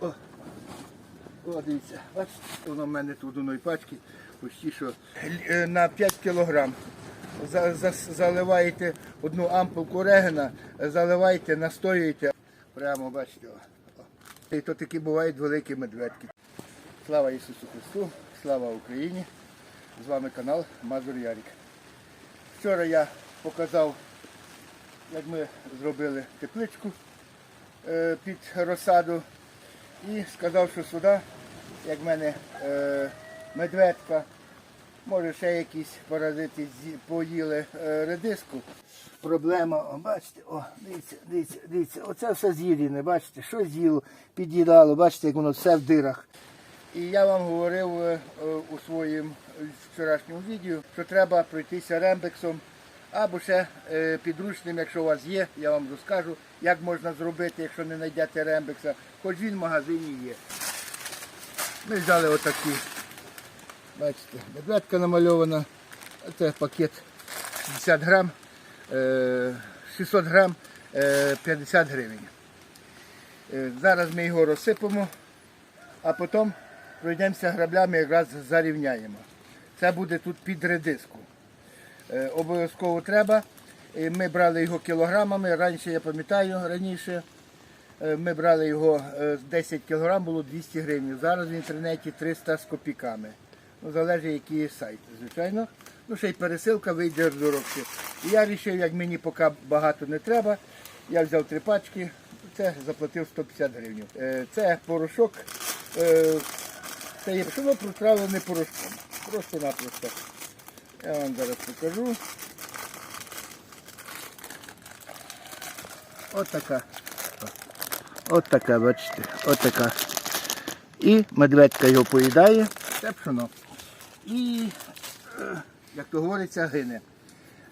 О, дивіться, бачите, воно в мене тут одної пачки, почти що е, на 5 кілограм. За- за- заливаєте одну ампулку регена, заливаєте, настоюєте. Прямо бачите. І то такі бувають великі медведки. Слава Ісусу Христу, слава Україні! З вами канал Мазур Ярік. Вчора я показав, як ми зробили тепличку е, під розсаду і сказав, що сюди, як в мене е, медведка, може ще якісь паразити поїли е, редиску. Проблема, о, бачите, о, дивіться, дивіться, дивіться, оце все з'їдене, бачите, що з'їло, під'їдало, бачите, як воно все в дирах. І я вам говорив е, е, у своєму вчорашньому відео, що треба пройтися рембексом або ще е, підручним, якщо у вас є, я вам розкажу, як можна зробити, якщо не знайдете рембекса, хоч він в магазині є. Ми взяли отакі. Бачите, медведка намальована. Це пакет 60 грам, е, 600 грам, е, 50 гривень. Е, Зараз ми його розсипемо, а потім пройдемося граблями, якраз зарівняємо. Це буде тут під редиску. Е, Обов'язково треба. Е, Ми брали його кілограмами. Раніше я пам'ятаю, раніше е, ми брали його е, 10 кілограм, було 200 гривень. Зараз в інтернеті 300 з копійками. Ну, залежить, який сайт, звичайно. Ну, ще й пересилка вийде дорожче. І я вирішив, як мені поки багато не треба, я взяв три пачки, це заплатив 150 гривень. Е, Це порошок, е, це є пшено протравлене порошком. Просто-напросто. Я вам зараз покажу. От така. Бачите, от така. І медведка його поїдає, це пшено. І, е, як то говориться, гине.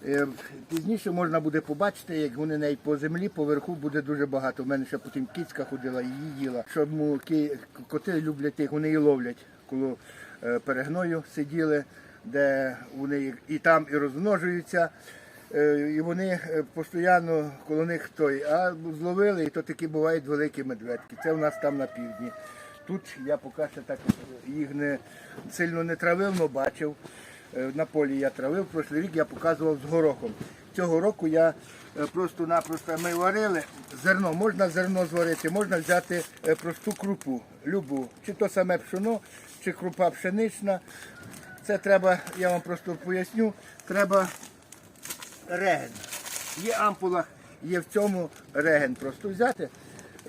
Е, Пізніше можна буде побачити, як вони навіть по землі, поверху буде дуже багато. У мене ще потім кицька ходила її їла. Ки- коти люблять їх, вони і ловлять, коли е, перегною сиділи, де вони і там і розмножуються. Е, І вони е, постійно коло них той, а зловили, і то такі бувають великі медведки. Це у нас там на півдні. Тут я поки що так їх не сильно не травив, але бачив. Е, На полі я травив, прошлий рік я показував з горохом. Цього року я просто-напросто ми варили зерно. Можна зерно зварити, можна взяти просту крупу, любу, чи то саме пшено, чи крупа пшенична. Це треба, я вам просто поясню, треба реген. Є ампула, є в цьому реген. Просто взяти,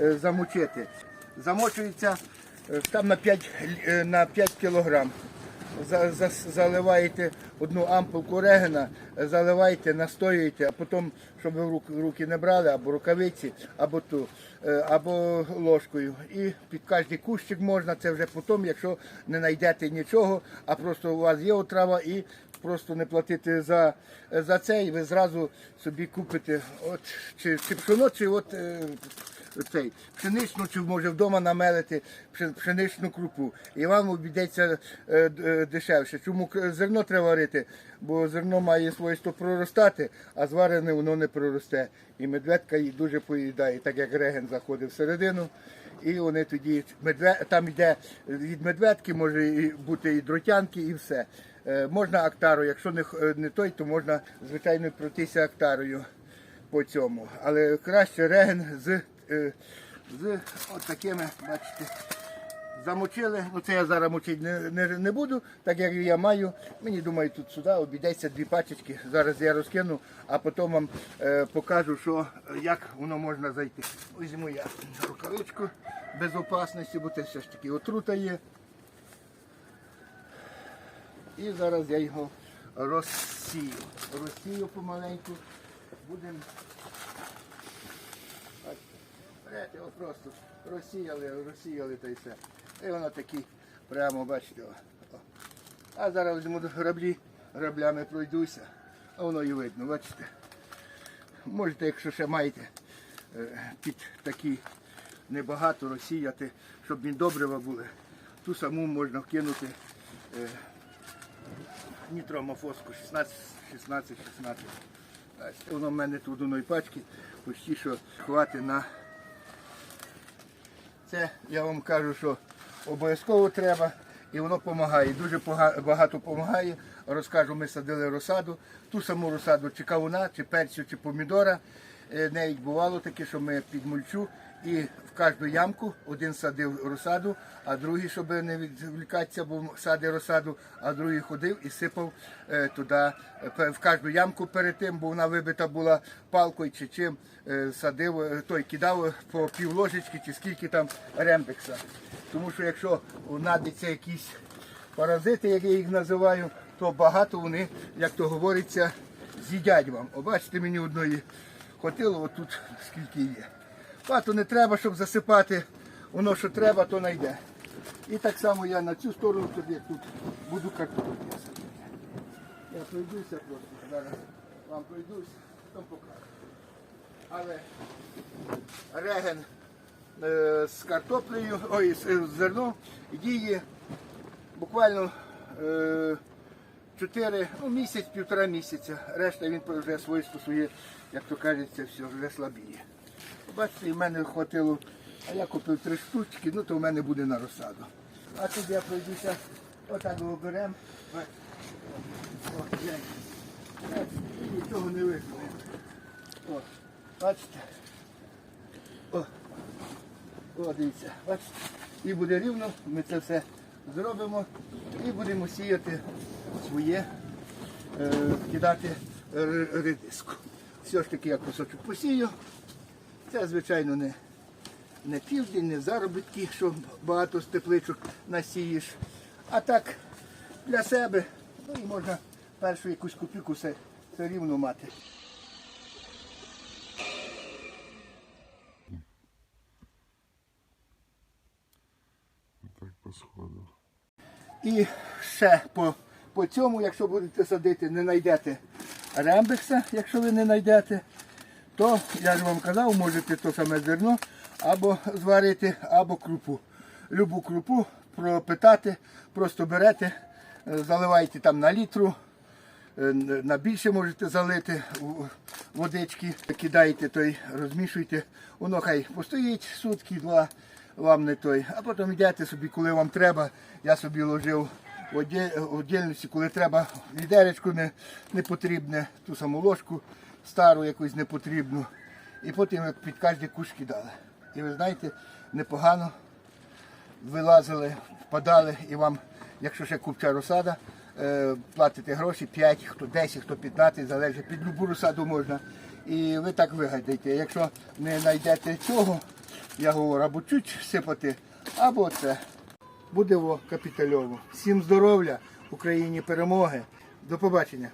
е, замочити. Замочується е, там на 5, лі- е, на 5 кілограм. За- за- Заливаєте одну ампулку регена, е, заливаєте, настоюєте, а потім, щоб руки, не брали, або рукавиці, або ту, е, або ложкою. І під кожний кущик можна, це вже потім, якщо не знайдете нічого, а просто у вас є отрава і просто не платити за, за це, і ви зразу собі купите от, чи, чи пшено, чи от е, цей, пшеничну, чи може вдома намелити пшеничну крупу. І вам обійдеться е, е, дешевше. Чому зерно треба варити? Бо зерно має свойство проростати, а зварене воно не проросте. І медведка її дуже поїдає, так як реген заходить всередину. І вони тоді там йде від медведки, може бути і дротянки, і все. Е, можна актару, якщо не, е, не той, то можна звичайно пройтися актарою по цьому. Але краще реген з, е, з от такими, бачите, замочили. Ну це я зараз мочити не, не, не буду, так як я маю. Мені думаю, тут сюди обійдеться дві пачечки. Зараз я розкину, а потім вам е, покажу, що, як воно можна зайти. Візьму я рукавичку безопасності, бо це все ж таки отрута є. І зараз я його розсію. Розсію помаленьку. Будемо. Його просто розсіяли, розсіяли та й все. І воно такі прямо, бачите. О. А зараз візьму граблі, граблями пройдуся, а воно і видно, бачите. Можете, якщо ще маєте е, під такі небагато розсіяти, щоб він добрива були. Ту саму можна вкинути е, нітромофоску 16, 16, 16. Воно в мене тут одної пачки, почти що хватить на Це я вам кажу, що обов'язково треба і воно допомагає. Дуже багато допомагає. Розкажу, ми садили розсаду, ту саму розсаду, чи кавуна, чи перцю, чи помідора. Е, Навіть бувало таке, що ми під мульчу і в кожну ямку один садив розсаду, а другий, щоб не відвлікатися, бо садив розсаду, а другий ходив і сипав е, туди е, в кожну ямку перед тим, бо вона вибита була палкою чи чим е, садив, е, той кидав по пів ложечки чи скільки там рембекса. Тому що якщо надиться якісь паразити, як я їх називаю, то багато вони, як то говориться, з'їдять вам. О, мені одної хотіло, отут скільки є. Багато не треба, щоб засипати, воно що треба, то знайде. І так само я на цю сторону туди тут буду картоплю. Я пройдуся просто, зараз вам пройдусь, потім покажу. Але реген е, з картоплею, ой, з, з зерном діє буквально е, 4, ну, місяць, півтора місяця. Решта він вже свойство своє, як то кажеться, все вже слабіє. Бачите, в мене хватило, а я купив три штучки, ну то в мене буде на розсаду. А тут я пройдуся, отак його беремо. Нічого не вийшло. Бачите. О, дивіться, бачите. І буде рівно, ми це все зробимо і будемо сіяти своє, е, кидати редиску. Все ж таки я кусочок посію. Це, звичайно, не, не південь, не заробітки, що багато з тепличок насієш. А так для себе, ну і можна першу якусь копійку все, все рівно мати. Так по сходу. І ще по, по цьому, якщо будете садити, не знайдете рембекса, якщо ви не знайдете, то я ж вам казав, можете то саме зерно або зварити, або крупу. Любу крупу пропитати, просто берете, е, заливаєте там на літру, е, на більше можете залити водички, кидаєте той, розмішуєте, воно хай постоїть сутки, два, вам не той. А потім йдете собі, коли вам треба. Я собі ложив в оді- коли треба відеречку не, не потрібне, ту саму ложку стару якусь непотрібну. І потім під кожний куш кидали. І ви знаєте, непогано вилазили, впадали і вам, якщо ще купча розсада, е, платите гроші 5, хто 10, хто 15, залежить під любу розсаду можна. І ви так вигадаєте. Якщо не знайдете цього, я говорю, або чуть сипати, або це. Буде во капітальово. Всім здоров'я, Україні перемоги. До побачення.